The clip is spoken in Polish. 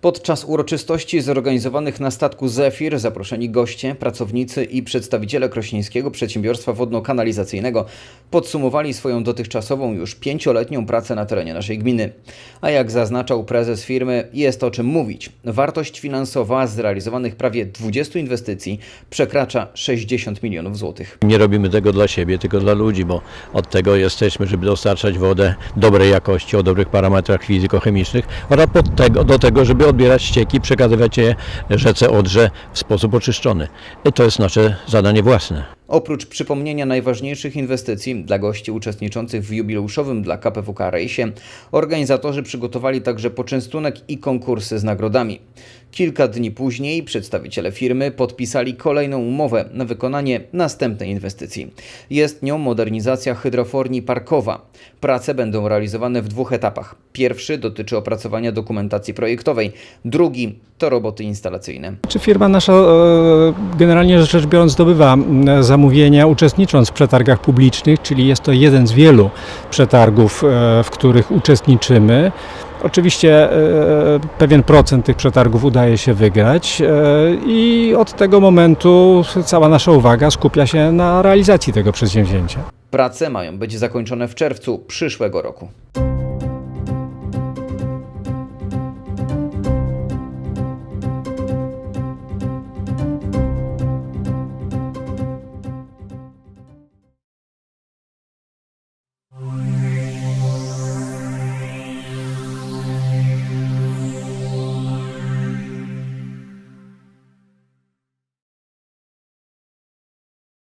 Podczas uroczystości zorganizowanych na statku Zefir zaproszeni goście, pracownicy i przedstawiciele Krośnieńskiego Przedsiębiorstwa Wodno-Kanalizacyjnego podsumowali swoją dotychczasową już pięcioletnią pracę na terenie naszej gminy. A jak zaznaczał prezes firmy, jest o czym mówić. Wartość finansowa zrealizowanych prawie 20 inwestycji przekracza 60 milionów złotych. Nie robimy tego dla siebie, tylko dla ludzi, bo od tego jesteśmy, żeby dostarczać wodę dobrej jakości, o dobrych parametrach fizykochemicznych oraz pod tego, do tego, żeby odbierać ścieki, przekazywać je rzece Odrze w sposób oczyszczony. I to jest nasze zadanie własne. Oprócz przypomnienia najważniejszych inwestycji dla gości uczestniczących w jubileuszowym dla KPWK rejsie, organizatorzy przygotowali także poczęstunek i konkursy z nagrodami. Kilka dni później przedstawiciele firmy podpisali kolejną umowę na wykonanie następnej inwestycji. Jest nią modernizacja hydroforni Parkowa. Prace będą realizowane w dwóch etapach. Pierwszy dotyczy opracowania dokumentacji projektowej, drugi to roboty instalacyjne. Czy firma nasza e, generalnie rzecz biorąc zdobywa zamówienia uczestnicząc w przetargach publicznych, czyli jest to jeden z wielu przetargów, e, w których uczestniczymy. Oczywiście e, pewien procent tych przetargów udaje się wygrać e, i od tego momentu cała nasza uwaga skupia się na realizacji tego przedsięwzięcia. Prace mają być zakończone w czerwcu przyszłego roku.